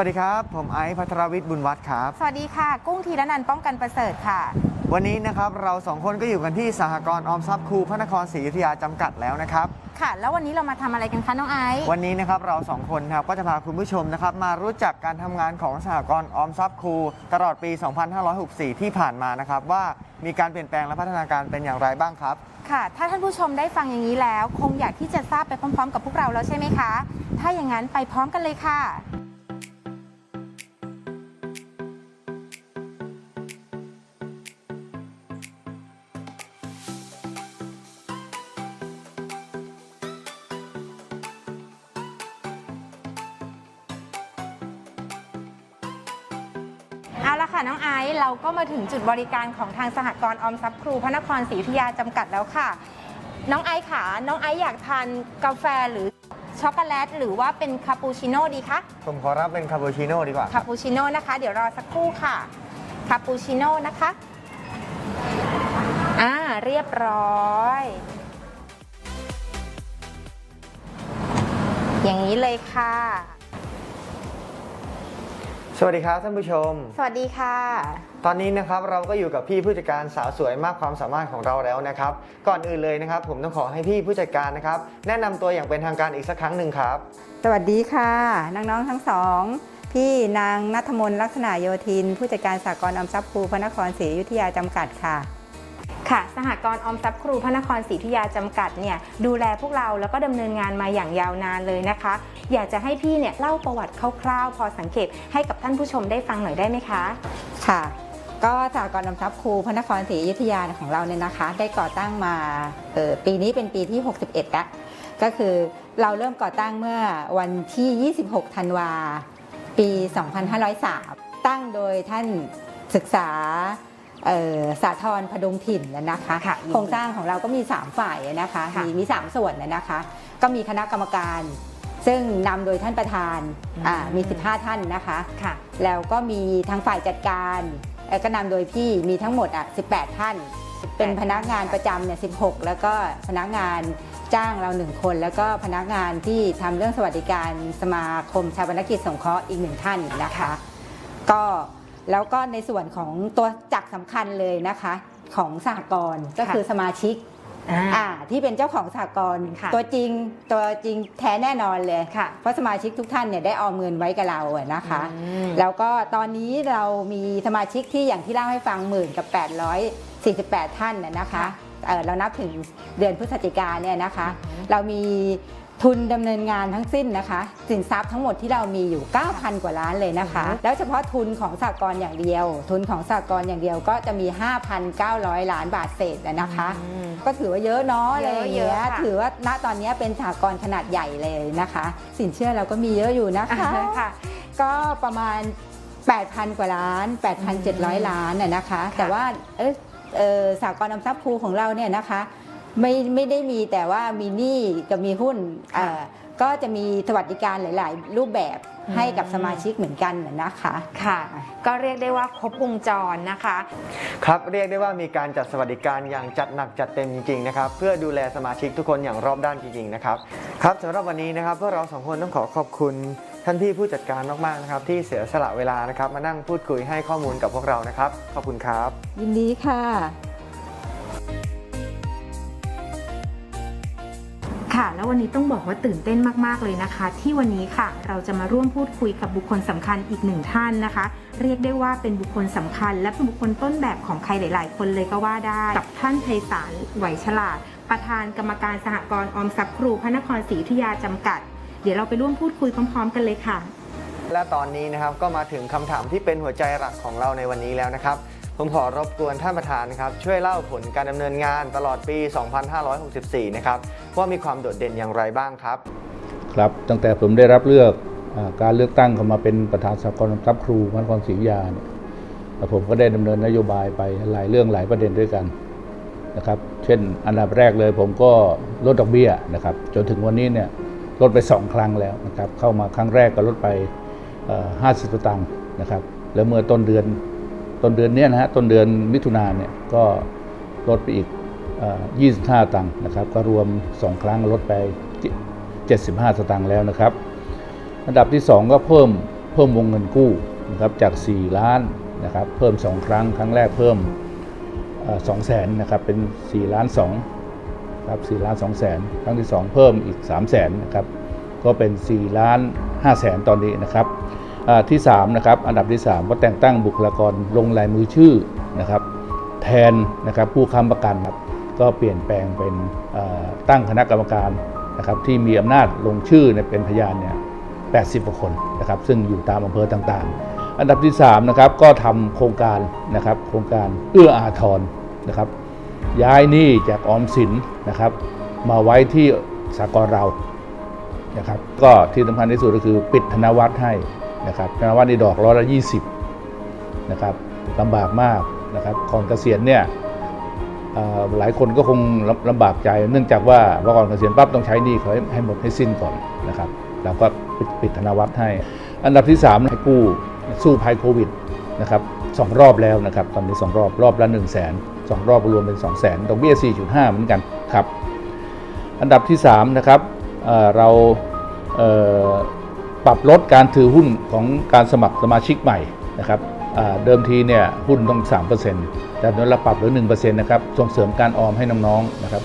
วัสดีครับ ผมไอซ์พัทรวิทย์บุญวัฒน์ครับ สวัสดีค่ะ กุ้งธีรนันท์ป้องกันประเสริฐค่ะ วันนี้นะครับเราสองคนก็อยู่กันที่สหกรณ์ออมทรัพย์ครูพระนครศรีอยุธยาจำกัดแล้วนะครับ ค่ะ แล้ววันนี้เรามาทำอะไรกันคะน้องไอซ์วันนี้นะครับเราสองคนครับก็จะพาคุณผู้ชมนะครับมารู้จักการทำงานของสหกรณ์ออมทรัพย์ครู ตลอดปี 2564 ที่ผ่านมานะครับว่ามีการเปลี่ยนแปลงและพัฒนาการเป็นอย่างไรบ้างครับ ค่ะ ถ้าท่านผู้ชมได้ฟังอย่างนี้แล้ว คงอยากที่จะทราบไปพร้อม ๆ กับพวกเราแล้วใช่ไหมคะ ถ้าอย่างนั้นไปพร้อมกันเลยค่ะ เราก็มาถึงจุดบริการของทางสหกรณ์ออมทรัพย์ครูพระนครศรีอยุธยาจำกัดแล้วค่ะ น้องไอซ์ค่ะ น้องไอซ์อยากทานกาแฟหรือช็อกโกแลตหรือว่าเป็นคาปูชิโน่ดีคะผมขอรับเป็นคาปูชิโน่ดีกว่าคคารับปูชิโน่นะคะ เดี๋ยวรอสักครู่ค่ะคาปูชิโน่นะคะอ่าเรียบร้อย อย่างนี้เลยค่ะ สวัสดีครับท่านผู้ชม สวัสดีค่ะ ตอนนี้นะครับเราก็อยู่กับพี่ผู้จัดการสาวสวยมากความสามารถของเราแล้วนะครับ ก่อนอื่นเลยนะครับ ผมต้องขอให้พี่ผู้จัดการนะครับ แนะนำตัวอย่างเป็นทางการอีกสักครั้งหนึ่งครับ สวัสดีค่ะน้องๆทั้งสอง พี่นางนัทมนต์ลักษณะโยธิน ผู้จัดการสากลออมทรัพย์ภูพระนครศรีอยุธยาจำกัดค่ะ ค่ะ สหกรณ์ออมทรัพย์ครูพระนครศรีอยุธยาจำกัดเนี่ยดูแลพวกเราแล้วก็ดำเนินงานมาอย่างยาวนานเลยนะคะ อยากจะให้พี่เนี่ยเล่าประวัติคร่าวๆ พอสังเกตให้กับท่านผู้ชมได้ฟังหน่อยได้ไหมคะ ค่ะ ก็สากลออมทรัพย์ครูพระนครศรีอยุธยาของเราเนี่ยนะคะ ได้ก่อตั้งมาเอ่อปีนี้เป็นปีที่ 61แล้วก็คือเราเริ่มก่อตั้งเมื่อวันที่ 26 ธันวา ปี 2503 ตั้งโดยท่านศึกษาเอ่อสาธรพดุงถิ่นนะคะค่ะโครงสร้างของเราก็มี 3 ฝ่ายนะคะค่ะมีมี 3 ส่วนนะคะ ก็มีคณะกรรมการ ซึ่งนำโดยท่านประธานอ่ามี 15 ท่านนะคะค่ะแล้วก็มีทางฝ่ายจัดการเอ่อก็นำโดยพี่มีทั้งหมดอะ18 ท่าน เป็นพนักงานประจำเนี่ย16 แล้วก็พนักงานจ้างเราหนึ่งคน แล้วก็พนักงานที่ทำเรื่องสวัสดิการสมาคมชาปนกิจสงเคราะห์อีกหนึ่งท่านนะคะ ก็แล้วก็ในส่วนของตัวจักรสำคัญเลยนะคะของสหกรณ์ก็คือสมาชิก อ่า อ่าที่เป็นเจ้าของสหกรณ์ค่ะตัวจริงตัวจริงแท้แน่นอนเลยค่ะ เพราะสมาชิกทุกท่านเนี่ยได้ออมเงินไว้กับเราอะนะคะ อืม แล้วก็ตอนนี้เรามีสมาชิกที่อย่างที่เล่าให้ฟังหมื่นกับ 848 ท่านนะนะคะค่ะเอ่อเรานับถึงเดือนพฤศจิกาเนี่ยนะคะอือฮึเรามี ทุนดำเนินงานทั้งสิ้นนะคะ สินทรัพย์ทั้งหมดที่เรามีอยู่ 9,000 กว่าล้านเลยนะคะอือฮึแล้วเฉพาะทุนของสากลอย่างเดียว ทุนของสากลอย่างเดียวก็จะมี 5,900 ล้านบาทเศษอะนะคะอืมก็ถือว่าเยอะเนาะอะไรอย่างเยเงี้อะยๆค่ะถือว่าณตอนนี้เป็นสหกรณ์ขนาดใหญ่เลยนะคะ สินเชื่อเราก็มีเยอะอยู่นะคะค่ะก็ประมาณ 8,000 กว่าล้าน 8,700 ล้านน่ะนะคะ แต่ว่าเอยเออสากลออมทรัพย์ครูของเราเนี่ยนะคะ ไม่ไม่ได้มีแต่ว่ามีหนี้กับมีหุ้นค่ะเอ่อก็จะมีสวัสดิการหลาย ๆ รูปแบบอืมให้กับสมาชิกเหมือนกันน่ะนะคะ ค่ะ ก็เรียกได้ว่าครบวงจรนะคะ ครับเรียกได้ว่ามีการจัดสวัสดิการอย่างจัดหนักจัดเต็มจริงๆนะครับเพื่อดูแลสมาชิกทุกคนอย่างรอบด้านจริงๆนะครับครับสำหรับวันนี้นะครับพวกเราสองคนต้องขอขอบคุณท่านพี่ผู้จัดการมากๆนะครับที่เสียสละเวลานะครับมานั่งพูดคุยให้ข้อมูลกับพวกเรานะครับขอบคุณครับ ยินดีค่ะ ค่ะ แล้ววันนี้ต้องบอกว่าตื่นเต้นมากๆเลยนะคะ ที่วันนี้ค่ะเราจะมาร่วมพูดคุยกับบุคคลสำคัญอีกหนึ่งท่านนะคะ เรียกได้ว่าเป็นบุคคลสำคัญ และเป็นบุคคลต้นแบบของใครหลาย ๆ คนเลยก็ว่าได้ กับท่านไพศาลไหวฉลาด ประธานกรรมการสหกรณ์ออมทรัพย์ครูพระนครศรีอยุธยาจำกัด เดี๋ยวเราไปร่วมพูดคุยพร้อม ๆ กันเลยค่ะ และตอนนี้นะครับก็มาถึงคำถามที่เป็นหัวใจหลักของเราในวันนี้แล้วนะครับ ผมขอรบกวนท่านประธานนะครับช่วยเล่าผลการดำเนินงานตลอดปี 2564 นะครับว่ามีความโดดเด่นอย่างไรบ้างครับ ครับตั้งแต่ผมได้รับเลือกอการเลือกตั้งเข้ามาเป็นประธานสากลทรัพย์ครูพระนครศรีอยุธยาเนี่ยผมก็ได้ดำเนินนโยบายไปหลายเรื่องหลายประเด็นด้วยกันนะครับ เช่น อันดับแรกเลยผมก็ลดดอกเบี้ยนะครับ จนถึงวันนี้เนี่ยลดไป 2 ครั้งแล้วนะครับ เข้ามาครั้งแรกก็ลดไปเอ่อ50สตางค์นะครับ แล้วเมื่อต้นเดือน ต้นเดือนนี้นะฮะต้นเดือนมิถุนานเนี่ยก็ลดไปอีก 25 ตังค์นะครับก็รวม 2 ครั้งลดไป 75 สตางค์แล้วนะครับอันดับที่ 2 ก็เพิ่มเพิ่มวงเงินกู้นะครับจาก 4 ล้านนะครับเพิ่ม 2 ครั้งครั้งแรกเพิ่มสองแสนนะครับเป็น 4 ล้าน2ครับ4ล้าน2แสนครั้งที่ 2 เพิ่มอีก3แสนนะครับก็เป็น 4 ล้าน5แสนตอนนี้นะครับ ที่3นะครับอันดับที่3ก็แต่งตั้งบุคลากรลงลายมือชื่อนะครับแทนนะครับผู้ค้ำประกันครับก็เปลี่ยนแปลงเป็นตั้งคณะกรรมการนะครับที่มีอำนาจลงชื่อเนี่ยเป็นพยานเนี่ย80กว่าคนนะครับซึ่งอยู่ตามอำเภอต่างๆ อันดับที่3นะครับก็ทำโครงการนะครับโครงการเอื้ออาทรนะครับย้ายหนี้จากออมสินนะครับมาไว้ที่สากลเรานะครับก็ที่สำคัญที่สุดก็คือปิดธนวัตรให้ นะครับธนวัตรนี่ดอกร้อยละ20นะครับลำบากมากนะครับก่อนเกษียณเนี่ยหลายคนก็คงลำลำบากใจ เนื่องจากว่าพอก่อนเกษียณปั๊บต้องใช้หนี้เขาให้หมดให้สิ้นก่อนนะครับเราก็ปิดปดธนวัตรให้ อันดับที่ 3 ให้กู้สู้ภัยโควิดนะครับสองรอบแล้วนะครับตอนนี้2รอบรอบละ1 0 0 0 0แสนสองรอบรวมเป็น2 0 0แสนดอกเบี้ย 4.5 เหมือนกันครับ อันดับที่ 3 นะครับเเราเปรับลดการถือหุ้นของการสมัครสมาชิกใหม่นะครับเดิมทีเนี่ยหุ้นต้อง 3%แต่ตอนนี้เราปรับเหลือ1%นะครับส่งเสริมการออมให้น้องๆนะครับ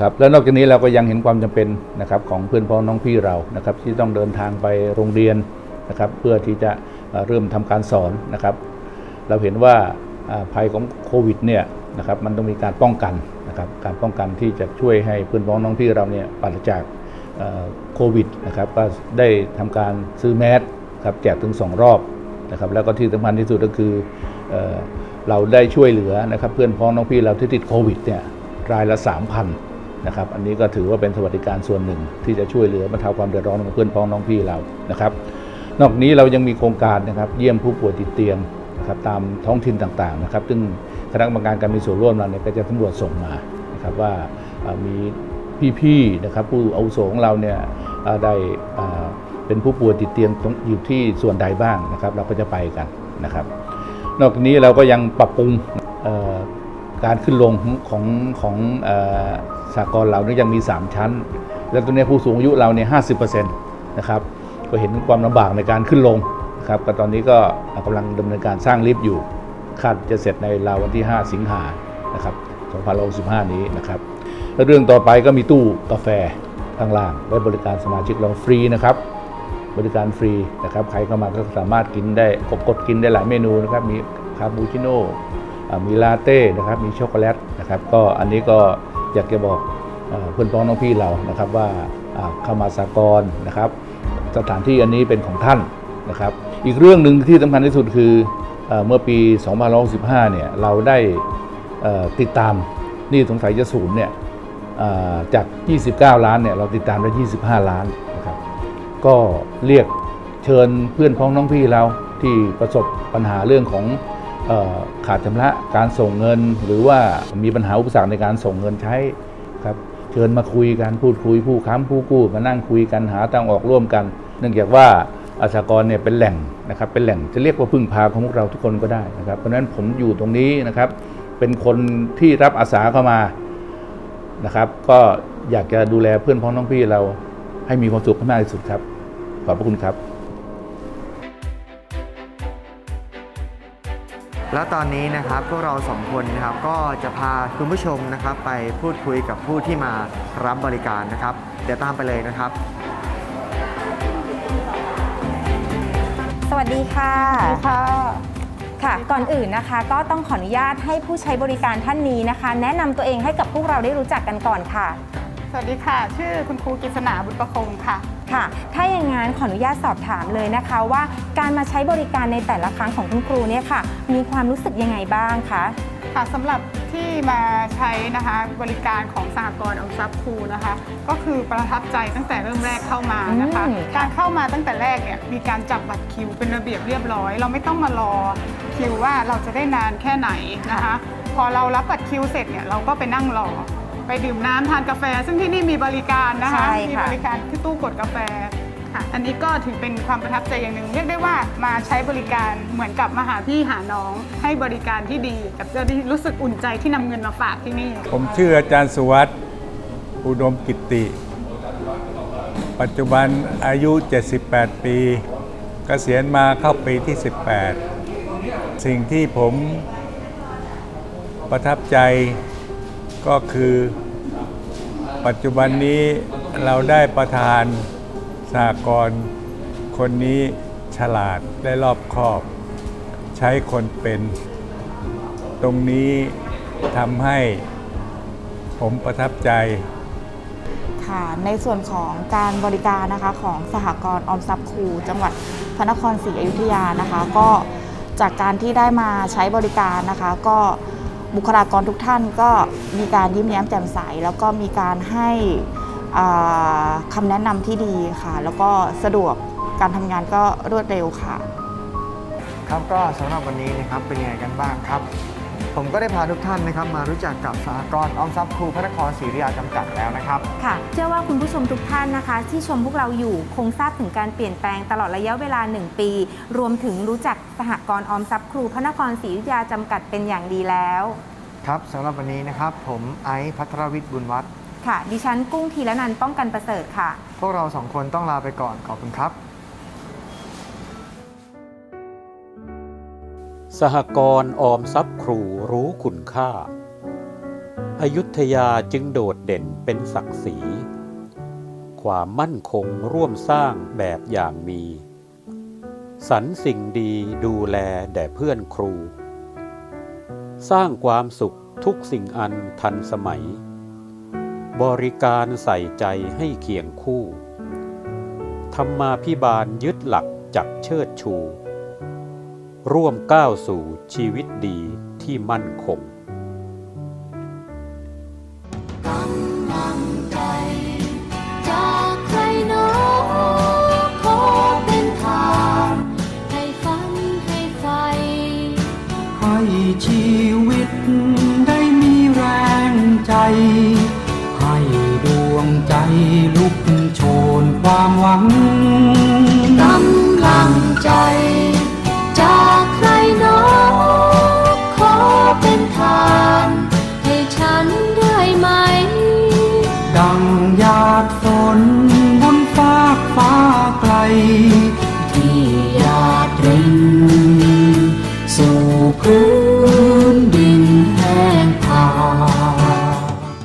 ครับแล้วนอกจากนี้เราก็ยังเห็นความจำเป็นนะครับของเพื่อนพ้องน้องพี่เรานะครับที่ต้องเดินทางไปโรงเรียนนะครับเพื่อที่จะเริ่มทำการสอนนะครับ เราเห็นว่าภัยของโควิดเนี่ยนะครับมันต้องมีการป้องกันนะครับการป้องกันที่จะช่วยให้เพื่อนพ้องน้องพี่เราเนี่ยปราศจาก ควิดนะครับก็ได้ทำการซื้อแมสครับแจกถึง 2 รอบนะครับแล้วก็ที่สำคัญที่สุดก็คือเออเราได้ช่วยเหลือนะครับเพื่อนพ้องน้องพี่เราที่ติดโควิดเนี่ยรายละ 3,000นะครับอันนี้ก็ถือว่าเป็นสวัสดิการส่วนหนึ่ง ที่จะช่วยเหลือบรรเทาความเดือดร้อนของเพื่อนพ้องน้องพี่เรานะครับนอกนี้เรายังมีโครงการนะครับเยี่ยมผู้ป่วยติดเตียงนะครับตามท้องถิ่นต่างๆนะครับซึ่งคณะกรรมการการมีส่วนร่วมเราเนี่ยก็จะตำรวจส่งมานะครับว่ามีพี่ๆนะครับผู้อาวุโสของเราเนี่ย ได้เอ่อเป็นผู้ป่วยติดเตียงตรงอยู่ที่ส่วนใดบ้างนะครับ เราก็จะไปกันนะครับ นอกจากนี้เราก็ยังปรับปรุงการขึ้นลงของของสากลเราเนี่ยยังมี 3 ชั้น แล้วตัวนี้ผู้สูงอายุเราเนี่ยห้นะครับก็เห็นความลำบากในการขึ้นลงนะครับก็ตอนนี้ก็กำลังดำเนินการสร้างลิฟต์อยู่คาดจะเสร็จในราววันที่ 5 สิงหานะครับ2565นี้นะครับ แล้วเรื่องต่อไปก็มีตู้กาแฟ ข้างล่างไว้บริการสมาชิกเราฟรีนะครับ บริการฟรีนะครับ ใครเข้ามาก็สามารถกินได้กดกดกินได้หลายเมนูนะครับ มีคาปูชิโน่มีลาเต้นะครับ มีช็อกโกแลตนะครับ ก็อันนี้ก็อยากจะบอกเพื่อนพ้องน้องพี่เรานะครับว่าเข้ามาสากลนะครับ สถานที่อันนี้เป็นของท่านนะครับ อีกเรื่องหนึ่งที่สำคัญที่สุดคือเอเมื่อปี 2565เนี่ย เราได้ติดตามนี่สงสัยจะศูนย์เนี่ย จาก 29 ล้านเนี่ยเราติดตามได้25 ล้านนะครับก็เรียกเชิญเพื่อนพ้องน้องพี่เราที่ประสบปัญหาเรื่องของออขาดชำระการส่งเงิน หรือว่ามีปัญหาอุปสรรคในการส่งเงินใช้ครับเชิญมาคุยกันพูดคุยผู้ค้ำผู้กู้มานั่งคุยกันหาทางออกร่วมกัน เนื่องจากว่าอาชากรเนี่ยเป็นแหล่งนะครับเป็นแหล่งจะเรียกว่าพึ่งพาของพวกเราทุกคนก็ได้นะครับเพราะฉะนั้นผมอยู่ตรงนี้นะครับเป็นคนที่รับอาสาเข้ามา นะครับ ก็อยากจะดูแลเพื่อนพ้องน้องพี่เราให้มีความสุขให้มากที่สุดครับ ขอบพระคุณครับ แล้วตอนนี้นะครับพวกเราสองคนนะครับก็จะพาคุณผู้ชมนะครับ ไปพูดคุยกับผู้ที่มารับบริการนะครับ เดี๋ยวตามไปเลยนะครับ สวัสดีค่ะ ค่ะ ค่ะ ก่อนอื่นนะคะก็ต้องขออนุญาตให้ผู้ใช้บริการท่านนี้นะคะ แนะนำตัวเองให้กับพวกเราได้รู้จักกันก่อนค่ะ สวัสดีค่ะ ชื่อคุณครูกฤษณาบุตรประคงค่ะ ค่ะ ถ้าอย่างนั้นขออนุญาตสอบถามเลยนะคะ ว่าการมาใช้บริการในแต่ละครั้งของคุณครูเนี่ยค่ะ มีความรู้สึกยังไงบ้างคะ ค่ะสำหรับที่มาใช้นะคะบริการของสหกรณ์ออมทรัพย์ครูนะคะ ก็คือประทับใจตั้งแต่เริ่มแรกเข้ามานะคะ อืม การเข้ามาตั้งแต่แรกเนี่ยมีการจับบัตรคิวเป็นระเบียบเรียบร้อย เราไม่ต้องมารอคิวว่าเราจะได้นานแค่ไหนนะคะ พอเรารับบัตรคิวเสร็จเนี่ยเราก็ไปนั่งรอ ไปดื่มน้ำทานกาแฟ ซึ่งที่นี่มีบริการนะคะ ใช่มีค่ะบริการที่ตู้กดกาแฟ ค่ะอันนี้ก็ถือเป็นความประทับใจอย่างหนึ่งเรียกได้ว่ามาใช้บริการเหมือนกับมาหาพี่หาน้อง ให้บริการที่ดีกับเจ้าหน้าที่รู้สึกอุ่นใจที่นำเงินมาฝากที่นี่ ผมชื่ออาจารย์สุวัสด์อุดมกิตติ ปัจจุบันอายุ 78 ปีเกษียณมาเข้าปีที่ 18 สิ่งที่ผมประทับใจก็คือ ปัจจุบันนี้เราได้ประธาน สากรณ์คนนี้ฉลาดและรอบคอบ ใช้คนเป็น ตรงนี้ทำให้ผมประทับใจค่ะในส่วนของการบริการนะคะของสหกรณ์ออมทรัพย์ครูจังหวัดพระนครศรีอยุธยานะคะ ก็จากการที่ได้มาใช้บริการนะคะ ก็บุคลากรทุกท่านก็มีการยิ้มแย้มแจ่มใส แล้วก็มีการให้ คำแนะนำที่ดีค่ะ แล้วก็สะดวกการทำงานก็รวดเร็วค่ะ ครับก็สำหรับวันนี้นะครับเป็นยังไงกันบ้างครับ ผมก็ได้พาทุกท่านนะครับมารู้จักกับสหกรณ์ออมทรัพย์ครูพระนครศรีอยุธยาจำกัดแล้วนะครับ ค่ะ เชื่อว่าคุณผู้ชมทุกท่านนะคะ ที่ชมพวกเราอยู่คงทราบถึงการเปลี่ยนแปลงตลอดระยะเวลา 1 ปี รวมถึงรู้จักสหกรณ์ออมทรัพย์ครูพระนครศรีอยุธยาจำกัดเป็นอย่างดีแล้ว ครับสำหรับวันนี้นะครับผมไอซ์พัทรวิทย์บุญวัฒน์ ค่ะ ดิฉันกุ้งทีละนันท์ป้องกันประเสริฐค่ะ พวกเราสองคนต้องลาไปก่อนขอบคุณครับ สหกรณ์ออมทรัพย์ครูรู้คุณค่า อยุธยาจึงโดดเด่นเป็นศักดิ์ศรี ความมั่นคงร่วมสร้างแบบอย่างมี สรรสิ่งดีดูแลแด่เพื่อนครู สร้างความสุขทุกสิ่งอันทันสมัย บริการใส่ใจให้เคียงคู่ ธรรมาพิบาลยึดหลักจักเชิดชู ร่วมก้าวสู่ชีวิตดีที่มั่นคงจากใครหนอขอเป็นทางให้ฝันให้ไฟให้ชีวิตได้มีแรงใจ ความหวัง